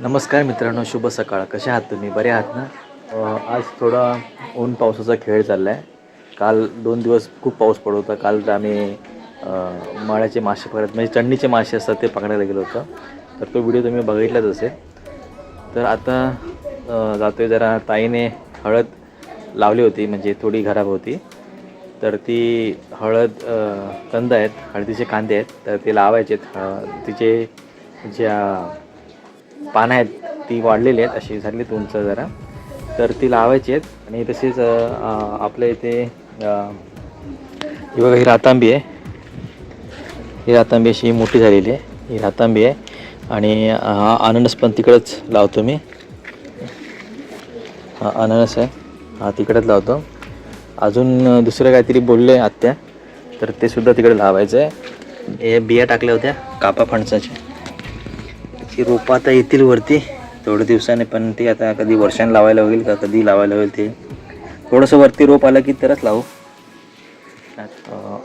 नमस्कार मित्रांनो शुभ सकाळ. कसे आहात तुम्ही? बरे आहात ना? आज थोडा ऊन पावसाचा खेळ चालला आहे काल दोन दिवस खूप पाऊस पडत होता. काल तर आम्ही माळ्याचे मासे पकडत म्हणजे चंडीचे मासे असतात ते पकडायला गेलो होतो. तर तो व्हिडिओ तुम्ही बघितलाच असेल. तर आता जातोय जरा ताईने हळद लावली होती म्हणजे थोडी खराब होती. तर ती हळद कंद आहेत हळदीचे कांदे आहेत. तर ते लावायचे आहेत तिचे ज्या पानं आहेत ती वाढलेली आहेत अशी झाली उंच जरा. तर ती लावायची आहेत. आणि तसेच आपल्या इथे ही बघा ही रातांबी आहे. ही रातांबी अशी मोठी झालेली आहे. ही रातांबी आहे. आणि हा अननस पण तिकडंच लावतो मी. हा अननस आहे. हा तिकडेच लावतो. अजून दुसरं काहीतरी बोलले आत्या. तर ते सुद्धा तिकडे लावायचं आहे हे बिया टाकल्या होत्या कापा फणसाच्या ती रोपं आता येतील वरती. थोड्या दिवसाने पण ते आता कधी वर्षाने लावायला होईल का कधी लावायला होईल ते. थोडंसं वरती रोप आलं की तरच लावू.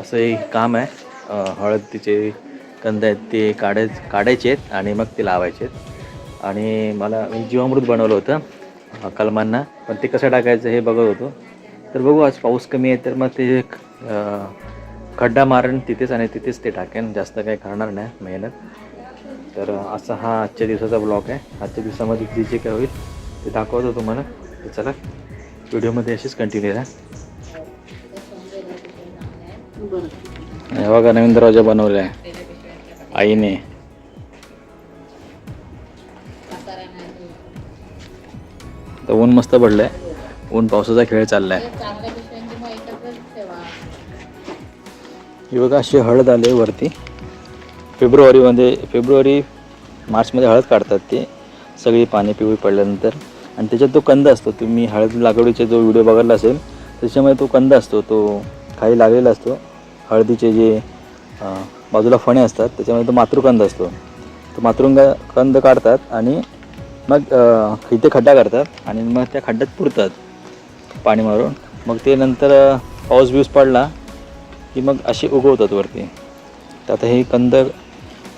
असं एक काम आहे. हळद हळदीचे कंद आहेत ते काढाय काढायचे आहेत आणि मग ते लावायचे आहेत. आणि मला मी जीवामृत बनवलं होतं कलमांना. पण ते कसं टाकायचं हे बघत होतो. तर बघू आज पाऊस कमी आहे तर मग ते खड्डा मारण तिथेच आणि तिथेच ते टाकेन. जास्त काही करणार नाही मेहनत. तर असा हा आजच्या दिवसाचा ब्लॉग आहे. आजच्या दिवसामध्ये जे जे काय होईल ते दाखवतो तुम्हाला. तर चला व्हिडिओमध्ये अशीच कंटिन्यू राहा बघा नवीन दरवाजा बनवला आहे. आईने. तर ऊन मस्त पडलंय. ऊन पावसाचा खेळ चाललाय. ही बघा अशी हळद आले वरती. फेब्रुवारीमध्ये म्हणजे फेब्रुवारी मार्चमध्ये हळद काढतात ते. सगळी पाणी पिवळी पडल्यानंतर. आणि त्याच्यात तो कंद असतो तुम्ही हळद लागवडीचा जो व्हिडिओ बघायला असेल त्याच्यामध्ये तो कंद असतो तो खाली लागलेला असतो. हळदीचे जे बाजूला फणे असतात त्याच्यामध्ये तो मातृकंद असतो. तो मातृंग कंद काढतात आणि मग इथे खड्डा करतात आणि मग त्या खड्ड्यात पुरतात पाणी मारून. मग ते नंतर पाऊस बिऊस पडला की मग असे उगवतात वरती. तर आता हे कंद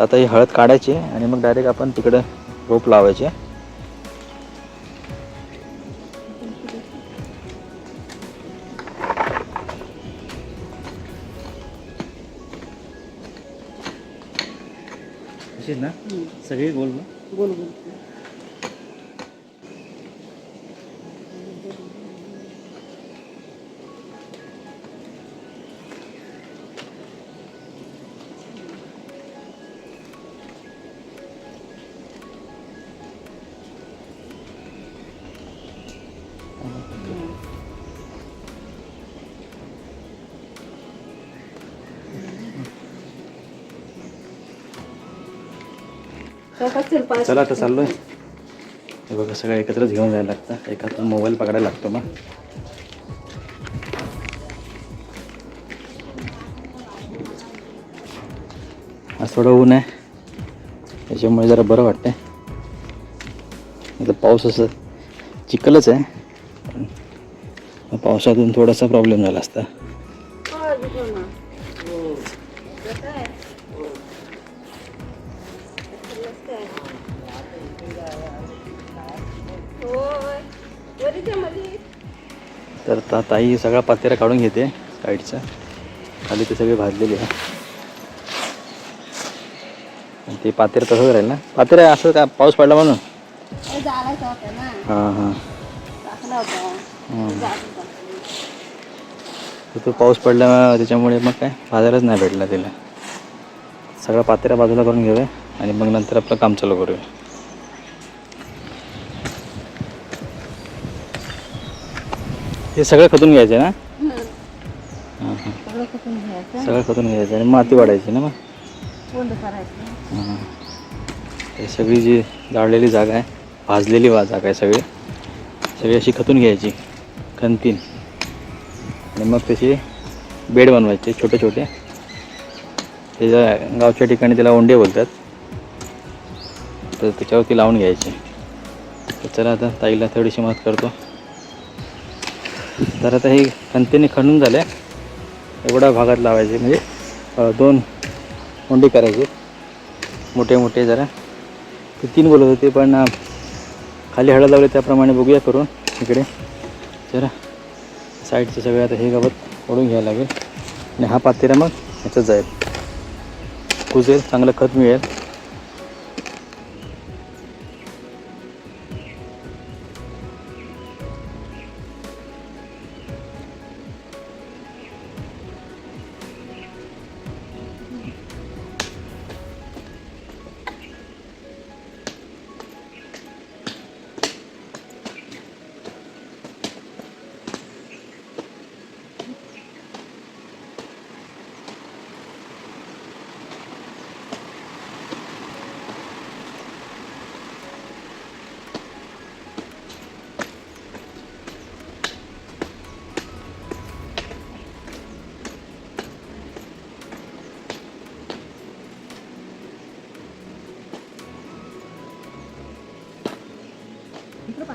आता ही हळद काढायची आणि मग डायरेक्ट आपण तिकडं रोप लावायचे. ना? सगळी गोल गोल गोल. चला आता चाललोय. हे बघा सगळं एकत्रच घेऊन जायला लागतं. एका हातात मोबाईल पकडायला लागतो मग. आज थोडं ऊन आहे. त्याच्यामुळे जरा बरं वाटतंय. आता पाऊस असं चिखलच आहे. पावसातून थोडासा प्रॉब्लेम झाला असता. तर ता ताई सगळा पातेरा काढून घेते साईडचा. खाली ते सगळे भाजलेले आहे ते पातेर तसंच राहील ना? पातेर असं का पाऊस पडला म्हणून? हां हां. हं. तो पाऊस पडला त्याच्यामुळे मग काय? बाजारच नाही भेटला तिला. सगळा पातेरा बाजूला करून घेऊया आणि मग नंतर आपलं काम चालू करूया. हे सगळं खतून घ्यायचं ना? हं. हां सगळं कुठून घ्यायचं. सगळं खतून घ्यायचं आणि माती वाढायची ना मग? कोंड करायचं? हां. हे. सगळी जी जाळलेली जागा आहे भाजलेली वा जागा आहे सगळी. सगळी अशी खतून घ्यायची खंतीन. आणि मग त्याचे बेड बनवायचे छोटे छोटे त्याच्या गावच्या ठिकाणी त्याला ओंडे बोलतात. तर त्याच्यावरती लावून घ्यायचे. तर चला आता ताईला थोडीशी मदत करतो. तर आता हे खंतीने खणून झाले. एवढ्या भागात लावायचे म्हणजे दोन ओंडे करायचे. मोठे मोठे जरा. ते तीन बोलत होते पण खाली हळद लावले त्याप्रमाणे बघूया करून इकडे. जरा साईडचं सगळं आता हे गवत ओढून घ्यायला लागेल. आणि हा पातेरा मग ह्याचं जाईल. कुजेल चांगलं खत मिळेल.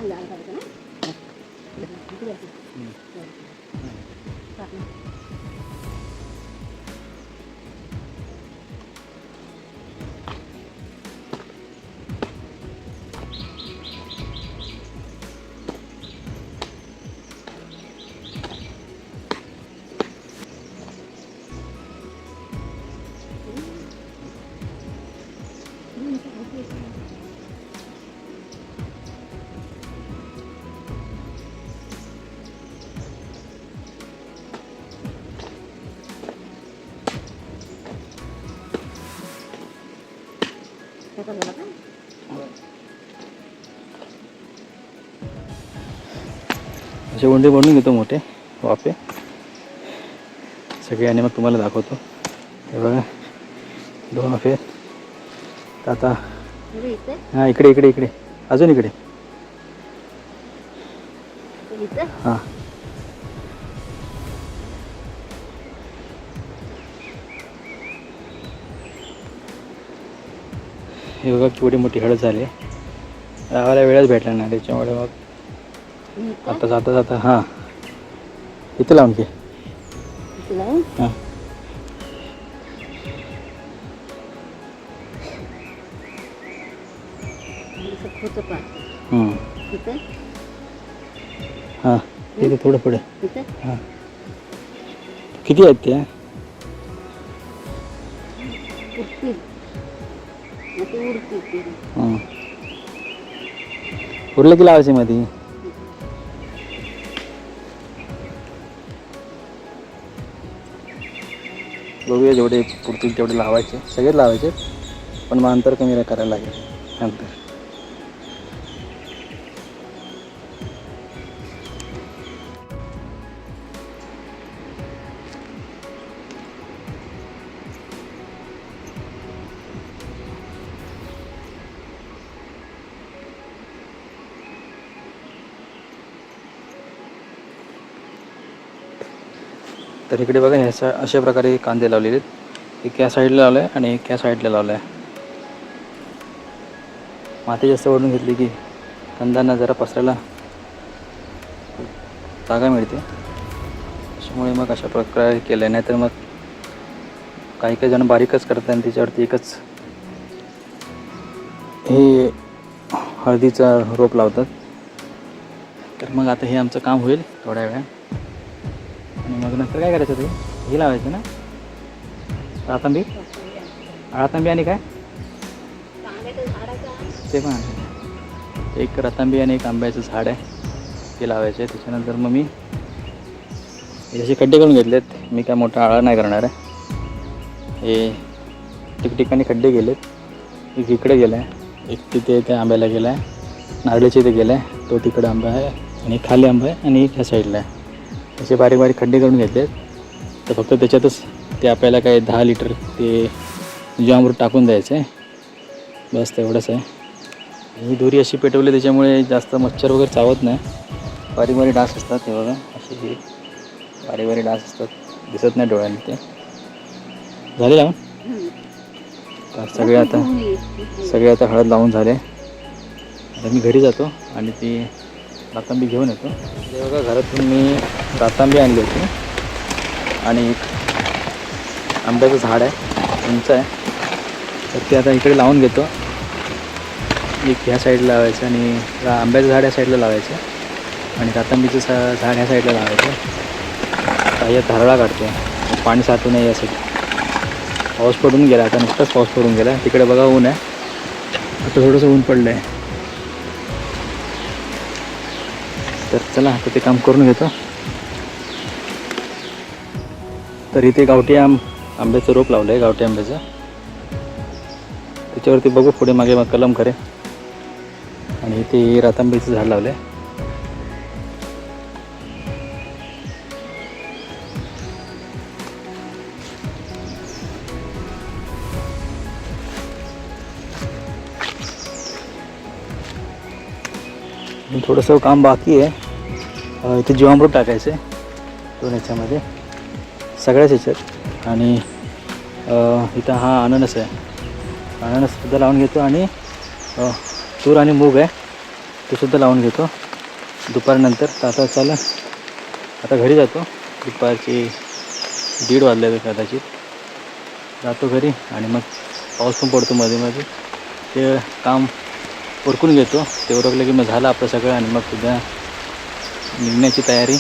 इकडं पाणी जायला पाहिजे ना इकडे असं. टाक ना. त्याचा असे उंडे बनवून घेतो मोठे वाफे. सगळे आणि मग तुम्हाला दाखवतो. हे बघा दोन वाफे. आता हां इकडे इकडे इकडे. अजून इकडे. हां. हे बघा केवढी मोठी हळद झाली. लावायला वेळच भेटला नाही त्याच्यामुळे मग आता जाता जाता हां. इथे लावून घे. हां. हां इथे थोडं पुढे. हां. किती आहेत त्या ते. उरलं की लावायचे मध्ये बघूया जेवढे पुरतील तेवढे लावायचे सगळेच लावायचे पण मग अंतर कमी करायला लागेल. नंतर तर इकडे बघा ह्या सा- अशा प्रकारे कांदे लावलेले आहेत. एक या साईडला लावलं आहे आणि एक या साईडला लावलं आहे माती जास्त वाढून घेतली की कांद्यांना जरा पसरायला जागा मिळते. त्याच्यामुळे मग अशा प्रकारे केलं आहे नाहीतर मग काही काही जण बारीकच करतात आणि त्याच्यावरती एकच हे हळदीचा रोप लावतात. तर मग आता हे आमचं काम होईल थोड्या वेळा मग नंतर काय करायचं ते? हे लावायचं ना? रातांबी रातांबी आणि काय? ते पण एक रतांबी आणि एक आंब्याचं झाड आहे. ते आहे त्याच्यानंतर मग मी जसे खड्डे करून घेतलेत. मी काय मोठा आळा नाही करणार आहे. हे ठिकठिकाणी खड्डे गेलेत. एक इकडे गेला आहे एक तिथे त्या आंब्याला गेला आहे नारळीच्या इथे गेला आहे तो तिकडे आंबा आहे आणि एक खाली आंबा आहे आणि एक ह्या साईडला आहे. असे बारीक बारीक खड्डे करून घेतले तर फक्त त्याच्यातच ते आपल्याला काय दहा लिटर ते म्हणजे जीवामृत टाकून द्यायचं आहे बस तेवढंच आहे. ही दोरी अशी पेटवली त्याच्यामुळे जास्त मच्छर वगैरे चावत नाही. बारीक बारीक डास असतात ते बघा. असे हे बारीक बारीक डास असतात. दिसत नाही डोळ्यांनी ते. झाले लावून तर सगळे आता सगळे आता हळद लावून झाले. आता मी घरी जातो आणि ती रातांबी घेऊन येतो. हे बघा घरातून मी रातांबी आणली होती. आणि एक आंब्याचं झाड आहे उंच आहे. तर ते आता इकडे लावून घेतो. एक ह्या साईडला लावायचं आणि आंब्याचं झाड या साईडला लावायचं. आणि रातांबीचं सा झाड ह्या साईडला लावायचं. काही धारळा काढतो. पाणी साठू नये यासाठी. पाऊस पडून गेला आता नुकताच पाऊस पडून गेला. तिकडे बघा ऊन आहे. आता थोडंसं ऊन पडलं आहे तर चला आता ते काम करून घेतो. तर इथे गावठी आंब आंब्याचं रोप लावलं आहे गावठी आंब्याचं. त्याच्यावरती बघू पुढे मागे मग कलम करे आणि इथे रातांब्याचं झाड लावलं आहे अजून थोडंसं काम बाकी आहे. इथे जीवामृत टाकायचं आहे दोन ह्याच्यामध्ये सगळ्याच ह्याच्यात आणि इथं हा अननस आहे. अननससुद्धा लावून घेतो आणि तूर आणि मूग आहे. ते सुद्धा लावून घेतो. दुपारनंतर. तर आता चालेल. आता घरी जातो. दुपारची दीड वाजले कदाचित. जातो घरी आणि मग पाऊस पण पडतो मध्ये मध्ये ते काम उरकून घेतो. ते उरकलं की मग झालं आपलं सगळं आणि मग उद्या निघण्याची तयारी.